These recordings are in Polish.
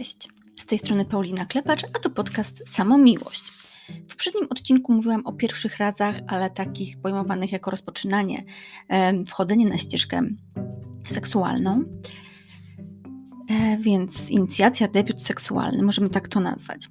Cześć, z tej strony Paulina Klepacz, a to podcast Samomiłość. W poprzednim odcinku mówiłam o pierwszych razach, ale takich pojmowanych jako rozpoczynanie, wchodzenie na ścieżkę seksualną. E, więc inicjacja, debiut seksualny, możemy tak to nazwać.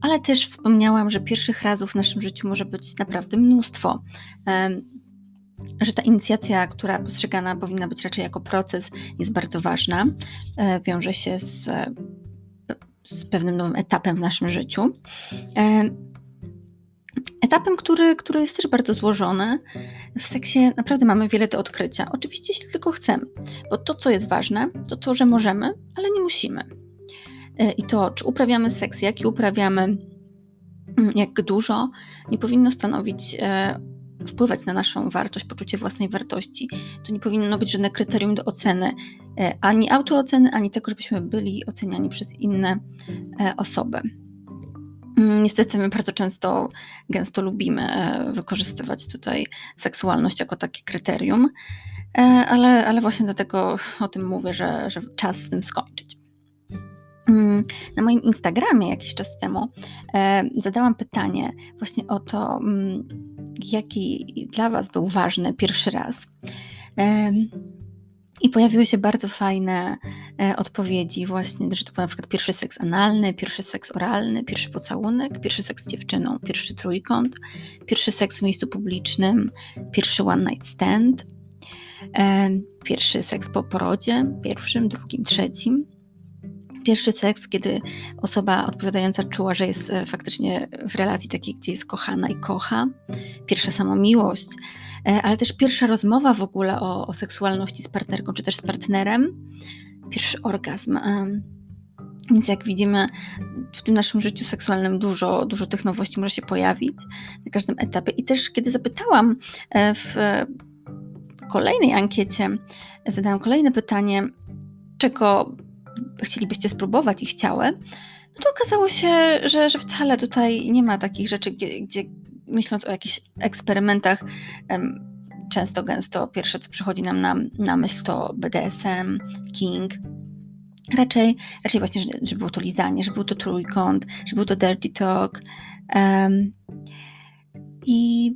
Ale też wspomniałam, że pierwszych razów w naszym życiu może być naprawdę mnóstwo że ta inicjacja, która postrzegana powinna być raczej jako proces, jest bardzo ważna. E, wiąże się z, z pewnym nowym etapem w naszym życiu. E, etapem, który, który jest też bardzo złożony. W seksie naprawdę mamy wiele do odkrycia. Oczywiście, jeśli tylko chcemy, bo to, co jest ważne, to to, że możemy, ale nie musimy. E, I to, czy uprawiamy seks, jaki uprawiamy, mm, jak dużo, nie powinno stanowić wpływać na naszą wartość, poczucie własnej wartości. To nie powinno być żadne kryterium do oceny, e, ani autooceny, ani tego, żebyśmy byli oceniani przez inne e, osoby. Mm, niestety my bardzo często, gęsto lubimy e, wykorzystywać tutaj seksualność jako takie kryterium, ale, ale właśnie dlatego o tym mówię, że, że czas z tym skończyć. Mm, na moim Instagramie jakiś czas temu zadałam pytanie właśnie o to, mm, jaki dla Was był ważny pierwszy raz. I pojawiły się bardzo fajne e, odpowiedzi, właśnie, że to był na przykład pierwszy seks analny, pierwszy seks oralny, pierwszy pocałunek, pierwszy seks z dziewczyną, pierwszy trójkąt, pierwszy seks w miejscu publicznym, pierwszy one night stand, pierwszy seks po porodzie, pierwszym, drugim, trzecim, pierwszy seks, kiedy osoba odpowiadająca czuła, że jest e, faktycznie w relacji takiej, gdzie jest kochana i kocha, pierwsza samomiłość, e, ale też pierwsza rozmowa w ogóle o, o seksualności z partnerką czy też z partnerem, pierwszy orgazm. Więc jak widzimy, w tym naszym życiu seksualnym dużo, dużo tych nowości może się pojawić na każdym etapie. I też kiedy zapytałam e, w kolejnej ankiecie, zadałam kolejne pytanie, czego chcielibyście spróbować i chciały, no to okazało się, że, że wcale tutaj nie ma takich rzeczy, gdzie, gdzie myśląc o jakichś eksperymentach, często, gęsto pierwsze, co przychodzi nam na, na myśl, to BDSM, King. Raczej, raczej właśnie, że, było to lizanie, że był to trójkąt, że był to dirty talk. Um, I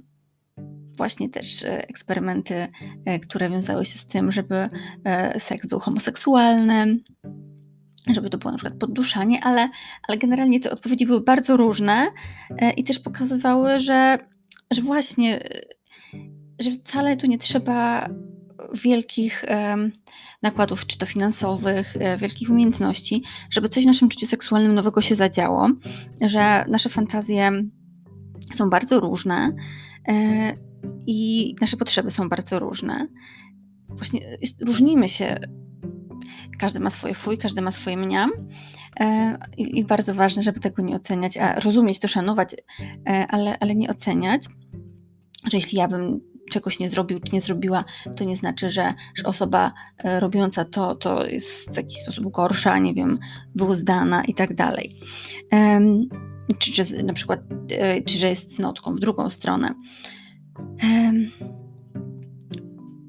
właśnie też e, eksperymenty, e, które wiązały się z tym, żeby e, seks był homoseksualny, żeby to było na przykład podduszanie, ale, ale generalnie te odpowiedzi były bardzo różne i też pokazywały, że, że właśnie, że wcale tu nie trzeba wielkich nakładów, czy to finansowych, wielkich umiejętności, żeby coś w naszym życiu seksualnym nowego się zadziało, że nasze fantazje są bardzo różne i nasze potrzeby są bardzo różne. Właśnie różnimy się. Każdy ma swoje fuj, każdy ma swoje mniam. E, I, bardzo ważne, żeby tego nie oceniać, a rozumieć to, szanować, e, ale, ale nie oceniać, że jeśli ja bym czegoś nie zrobił czy nie zrobiła, to nie znaczy, że, że osoba e, robiąca to, to jest w jakiś sposób gorsza, nie wiem, wyuzdana i tak dalej. Czy, czy na przykład, czy że jest cnotką w drugą stronę.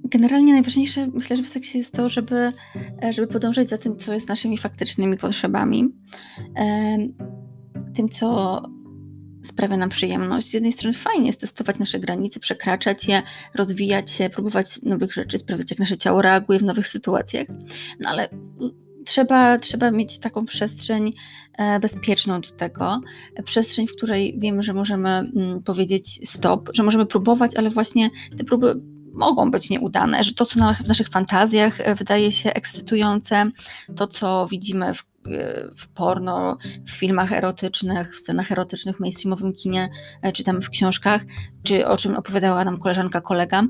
Generalnie najważniejsze myślę, że w seksie jest to, żeby, e, żeby podążać za tym, co jest naszymi faktycznymi potrzebami, tym, co sprawia nam przyjemność. Z jednej strony fajnie jest testować nasze granice, przekraczać je, rozwijać się, próbować nowych rzeczy, sprawdzać, jak nasze ciało reaguje w nowych sytuacjach, no ale trzeba, trzeba mieć taką przestrzeń e, bezpieczną do tego, przestrzeń, w której wiemy, że możemy mm, powiedzieć stop, że możemy próbować, ale właśnie te próby mogą być nieudane, że to, co w naszych fantazjach e, wydaje się ekscytujące, to, co widzimy w, e, w porno, w filmach erotycznych, w scenach erotycznych, w mainstreamowym kinie, czytamy w książkach, czy o czym opowiadała nam koleżanka, kolega,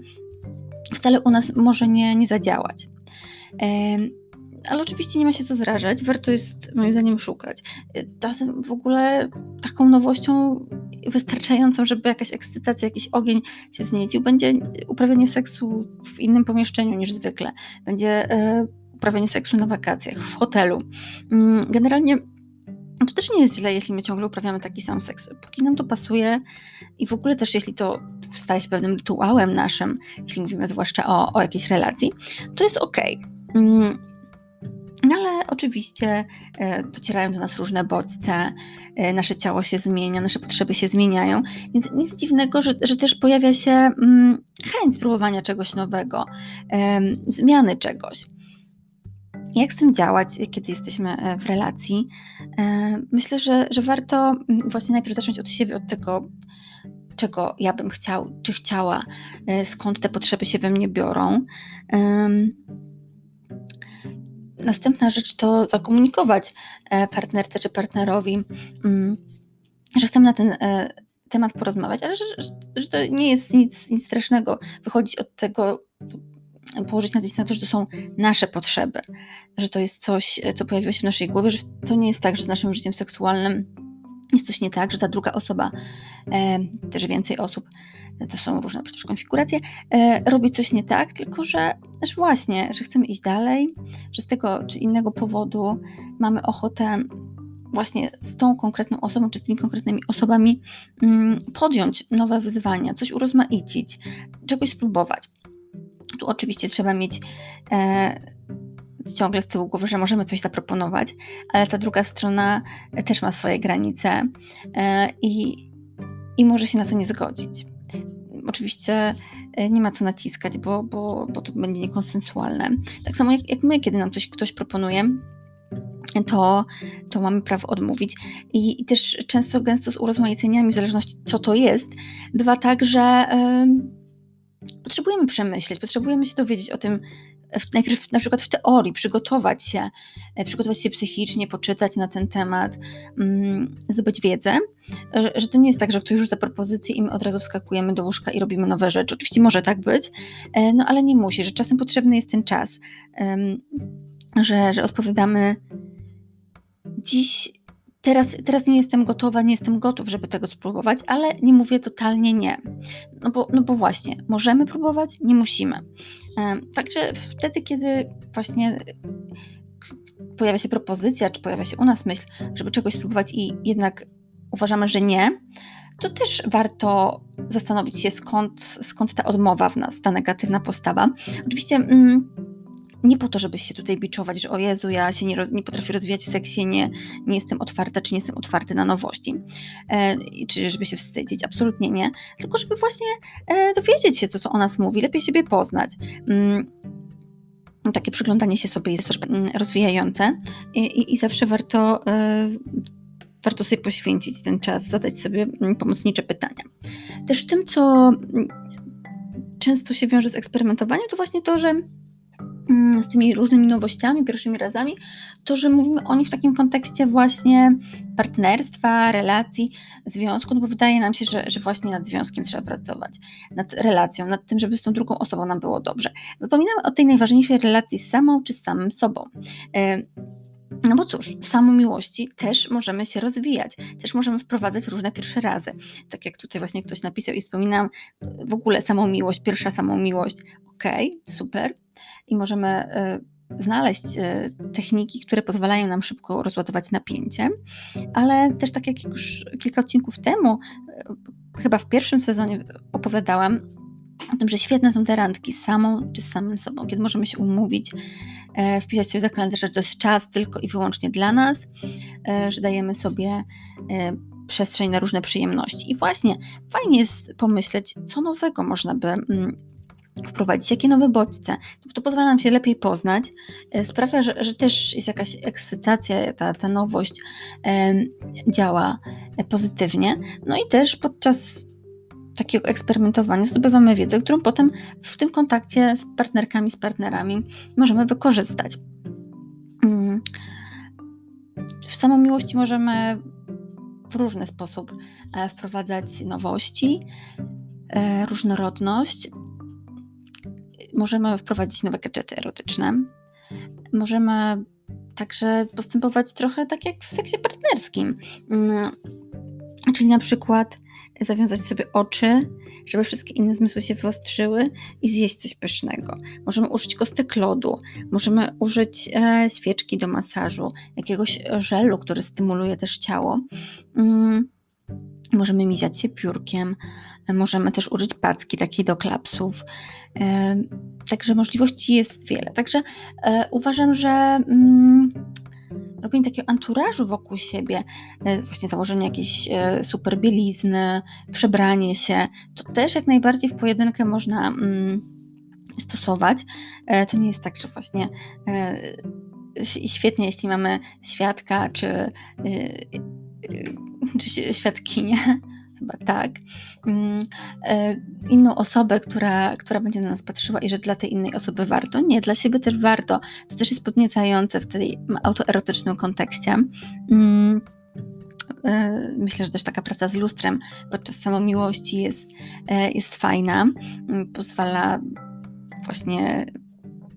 wcale u nas może nie, nie zadziałać ale oczywiście nie ma się co zrażać, warto jest moim zdaniem szukać. Czasem w ogóle taką nowością wystarczającą, żeby jakaś ekscytacja, jakiś ogień się wzniecił, będzie uprawianie seksu w innym pomieszczeniu niż zwykle. Będzie e, uprawianie seksu na wakacjach, w hotelu. Mm, generalnie to też nie jest źle, jeśli my ciągle uprawiamy taki sam seks. Póki nam to pasuje i w ogóle też jeśli to staje się pewnym rytuałem naszym, jeśli mówimy zwłaszcza o, o jakiejś relacji, to jest ok. No ale oczywiście e, docierają do nas różne bodźce, e, nasze ciało się zmienia, nasze potrzeby się zmieniają, więc nic dziwnego, że, że też pojawia się mm, chęć spróbowania czegoś nowego, zmiany czegoś. Jak z tym działać, kiedy jesteśmy e, w relacji? Myślę, że, że warto mm, właśnie najpierw zacząć od siebie, od tego, czego ja bym chciał, czy chciała, skąd te potrzeby się we mnie biorą. Następna rzecz to zakomunikować e, partnerce czy partnerowi, mm, że chcemy na ten e, temat porozmawiać, ale że, że to nie jest nic, nic strasznego wychodzić od tego, położyć nacisk na to, że to są nasze potrzeby, że to jest coś, co pojawiło się w naszej głowie, że to nie jest tak, że z naszym życiem seksualnym jest coś nie tak, że ta druga osoba, e, też więcej osób, to są różne przecież konfiguracje, e, robi coś nie tak, tylko że, że właśnie, że chcemy iść dalej, że z tego czy innego powodu mamy ochotę właśnie z tą konkretną osobą, czy z tymi konkretnymi osobami mm, podjąć nowe wyzwania, coś urozmaicić, czegoś spróbować. Tu oczywiście trzeba mieć e, ciągle z tyłu głowy, że możemy coś zaproponować, ale ta druga strona też ma swoje granice e, i, i może się na to nie zgodzić. Oczywiście e, nie ma co naciskać, bo, bo, bo to będzie niekonsensualne. Tak samo jak, jak my, kiedy nam coś ktoś proponuje, to, to mamy prawo odmówić. I, I, też często, gęsto z urozmaiceniami, w zależności co to jest, bywa tak, że yy, potrzebujemy przemyśleć, potrzebujemy się dowiedzieć o tym, najpierw na przykład w teorii przygotować się, e, przygotować się psychicznie, poczytać na ten temat, mm, zdobyć wiedzę, że, to nie jest tak, że ktoś rzuca propozycję i my od razu wskakujemy do łóżka i robimy nowe rzeczy. Oczywiście może tak być, e, no ale nie musi, że czasem potrzebny jest ten czas, że, że odpowiadamy dziś teraz, teraz nie jestem gotowa, nie jestem gotów, żeby tego spróbować, ale nie mówię totalnie nie. No bo, no bo właśnie, możemy próbować, nie musimy. Także wtedy, kiedy właśnie pojawia się propozycja, czy pojawia się u nas myśl, żeby czegoś spróbować i jednak uważamy, że nie, to też warto zastanowić się, skąd, skąd ta odmowa w nas, ta negatywna postawa. Oczywiście. Mm, nie po to, żeby się tutaj biczować, że o Jezu, ja się nie, nie potrafię rozwijać w seksie, nie, nie jestem otwarta, czy nie jestem otwarty na nowości, e, czy żeby się wstydzić, absolutnie nie, tylko żeby właśnie e, dowiedzieć się, co, co o nas mówi, lepiej siebie poznać. Mm, takie przyglądanie się sobie jest też mm, rozwijające i, i, i zawsze warto, e, warto sobie poświęcić ten czas, zadać sobie mm, pomocnicze pytania. Też tym, co mm, często się wiąże z eksperymentowaniem, to właśnie to, że z tymi różnymi nowościami, pierwszymi razami, to że mówimy o nich w takim kontekście właśnie partnerstwa, relacji, związku, no bo wydaje nam się, że, że właśnie nad związkiem trzeba pracować, nad relacją, nad tym, żeby z tą drugą osobą nam było dobrze. Zapominamy o tej najważniejszej relacji z samą czy z samym sobą. E, no bo cóż, samą miłości też możemy się rozwijać, też możemy wprowadzać różne pierwsze razy. Tak jak tutaj właśnie ktoś napisał i wspominam w ogóle samą miłość, pierwsza samą miłość. Okej, okay, super, i możemy e, znaleźć e, techniki, które pozwalają nam szybko rozładować napięcie, ale też tak jak już kilka odcinków temu, e, chyba w pierwszym sezonie opowiadałam o tym, że świetne są te randki z samą czy z samym sobą, kiedy możemy się umówić, wpisać sobie do kalendarza, że to jest czas tylko i wyłącznie dla nas, że dajemy sobie przestrzeń na różne przyjemności. I właśnie fajnie jest pomyśleć, co nowego można by mm, wprowadzić, jakie nowe bodźce. To pozwala nam się lepiej poznać, e, sprawia, że, że też jest jakaś ekscytacja, ta, ta nowość e, działa pozytywnie. No i też podczas takiego eksperymentowania zdobywamy wiedzę, którą potem w tym kontakcie z partnerkami, z partnerami możemy wykorzystać. Mm. W samą miłości możemy w różny sposób e, wprowadzać nowości, e, różnorodność, możemy wprowadzić nowe gadżety erotyczne. Możemy także postępować trochę tak jak w seksie partnerskim. Mm, czyli na przykład zawiązać sobie oczy, żeby wszystkie inne zmysły się wyostrzyły i zjeść coś pysznego. Możemy użyć kostek lodu, możemy użyć e, świeczki do masażu, jakiegoś żelu, który stymuluje też ciało. Mm, możemy miziać się piórkiem, Możemy też użyć packi takiej do klapsów. Także możliwości jest wiele. Także uważam, że mm, robienie takiego anturażu wokół siebie, właśnie założenie jakiejś super bielizny, przebranie się, to też jak najbardziej w pojedynkę można mm, stosować. To nie jest tak, że właśnie świetnie, jeśli mamy świadka czy, czy świadkinię, chyba tak, mm, e, inną osobę, która, która będzie na nas patrzyła i że dla tej innej osoby warto. Nie, dla siebie też warto. To też jest podniecające w tej autoerotycznym kontekście. Mm, e, myślę, że też taka praca z lustrem podczas samomiłości jest, e, jest fajna. Mm, pozwala właśnie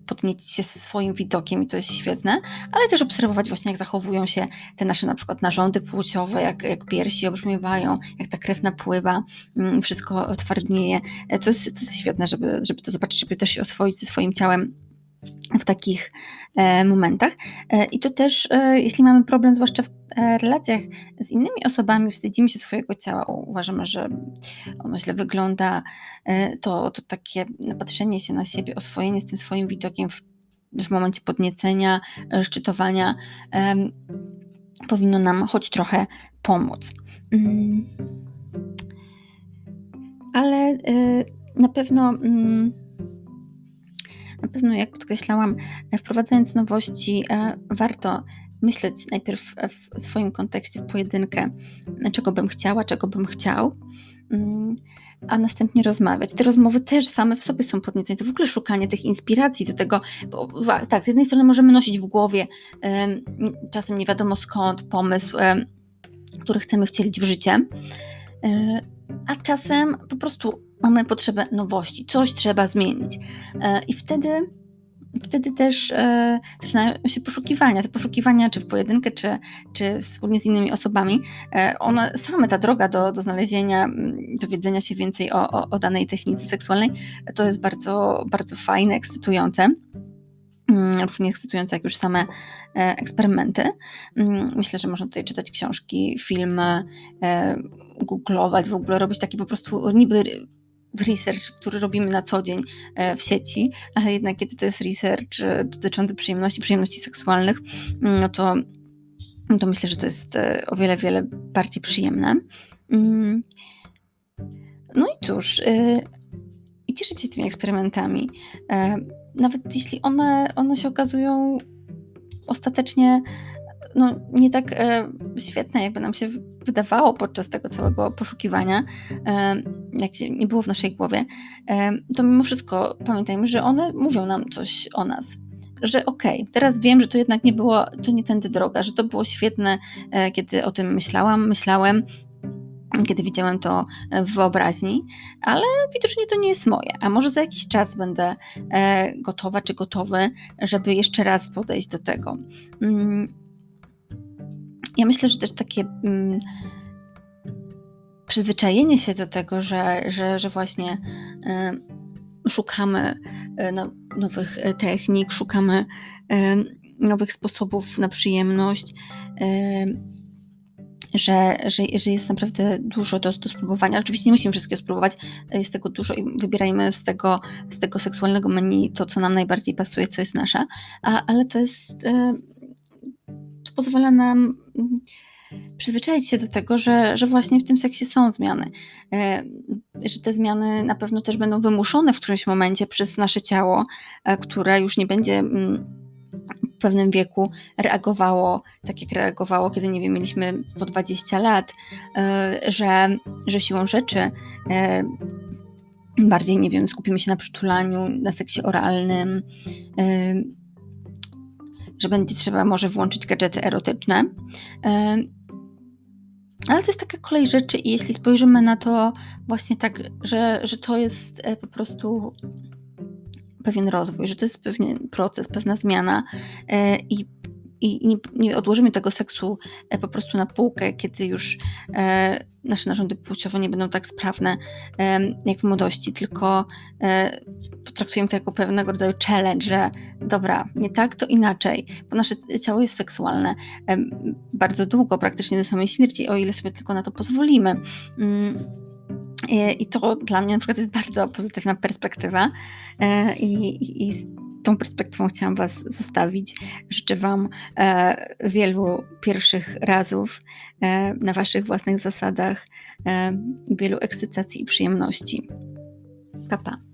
podniecić się swoim widokiem i to jest świetne, ale też obserwować właśnie jak zachowują się te nasze na przykład narządy płciowe, jak, jak piersi obrzmiewają, jak ta krew napływa, mm, wszystko twardnieje. E, to jest, to jest świetne, żeby, żeby to zobaczyć, żeby też się oswoić ze swoim ciałem w takich e, momentach. E, I to też, e, jeśli mamy problem, zwłaszcza w relacjach z innymi osobami, wstydzimy się swojego ciała, uważamy, że ono źle wygląda, to, to takie patrzenie się na siebie, oswojenie z tym swoim widokiem w, w momencie podniecenia, szczytowania powinno nam choć trochę pomóc. Mm. Ale na pewno mm, na pewno, jak podkreślałam, e, wprowadzając nowości, e, warto myśleć najpierw w swoim kontekście, w pojedynkę, czego bym chciała, czego bym chciał, mm, a następnie rozmawiać. Te rozmowy też same w sobie są podniecające. W ogóle szukanie tych inspiracji do tego, bo tak, z jednej strony możemy nosić w głowie czasem nie wiadomo skąd pomysł, który chcemy wcielić w życie, e, a czasem po prostu mamy potrzebę nowości, coś trzeba zmienić. E, I wtedy, wtedy też e, zaczynają się poszukiwania. Te poszukiwania, czy w pojedynkę, czy, czy wspólnie z innymi osobami, e, one same, ta droga do, do znalezienia, dowiedzenia się więcej o, o, o danej technice seksualnej, to jest bardzo, bardzo fajne, ekscytujące równie ekscytujące jak już same eksperymenty. Myślę, że można tutaj czytać książki, filmy, googlować, w ogóle robić taki po prostu niby research, który robimy na co dzień e, w sieci, ale jednak kiedy to jest research e, dotyczący przyjemności, przyjemności seksualnych, mm, no to, to myślę, że to jest e, o wiele, wiele bardziej przyjemne. Mm. No i cóż, i się tymi eksperymentami. Nawet jeśli one, one się okazują ostatecznie no, nie tak e, świetne, jakby nam się wydawało podczas tego całego poszukiwania, e, jak nie było w naszej głowie, e, to mimo wszystko pamiętajmy, że one mówią nam coś o nas. Że okej, okay, teraz wiem, że to jednak nie było, to nie tędy droga, że to było świetne, e, kiedy o tym myślałam, myślałem, kiedy widziałem to w wyobraźni, ale widocznie to nie jest moje. A może za jakiś czas będę e, gotowa czy gotowy, żeby jeszcze raz podejść do tego. Ja myślę, że też takie mm, przyzwyczajenie się do tego, że, że, że właśnie y, szukamy y, no, nowych e, technik, szukamy y, nowych sposobów na przyjemność, że, że, że jest naprawdę dużo do, do spróbowania. Oczywiście nie musimy wszystkiego spróbować, jest tego dużo i wybierajmy z tego, z tego seksualnego menu to, co nam najbardziej pasuje, co jest nasze, A, ale to jest to pozwala nam mm, przyzwyczaić się do tego, że, że właśnie w tym seksie są zmiany. E, że te zmiany na pewno też będą wymuszone w którymś momencie przez nasze ciało, e, które już nie będzie mm, w pewnym wieku reagowało tak, jak reagowało, kiedy, nie wiem, mieliśmy po 20 lat, e, że, że siłą rzeczy bardziej, nie wiem, skupimy się na przytulaniu, na seksie oralnym, że będzie trzeba może włączyć gadżety erotyczne. Ale to jest taka kolej rzeczy i jeśli spojrzymy na to właśnie tak, że, że to jest e, po prostu pewien rozwój, że to jest pewien proces, pewna zmiana e, i i nie, nie, odłożymy tego seksu e, po prostu na półkę, kiedy już e, nasze narządy płciowe nie będą tak sprawne e, jak w młodości, tylko e, potraktujemy to jako pewnego rodzaju challenge, że dobra, nie tak, to inaczej, bo nasze ciało jest seksualne e, bardzo długo, praktycznie do samej śmierci, o ile sobie tylko na to pozwolimy. Mm I to dla mnie na przykład jest bardzo pozytywna perspektywa i, i z tą perspektywą chciałam Was zostawić. Życzę Wam wielu pierwszych razów na Waszych własnych zasadach, wielu ekscytacji i przyjemności. Pa, pa.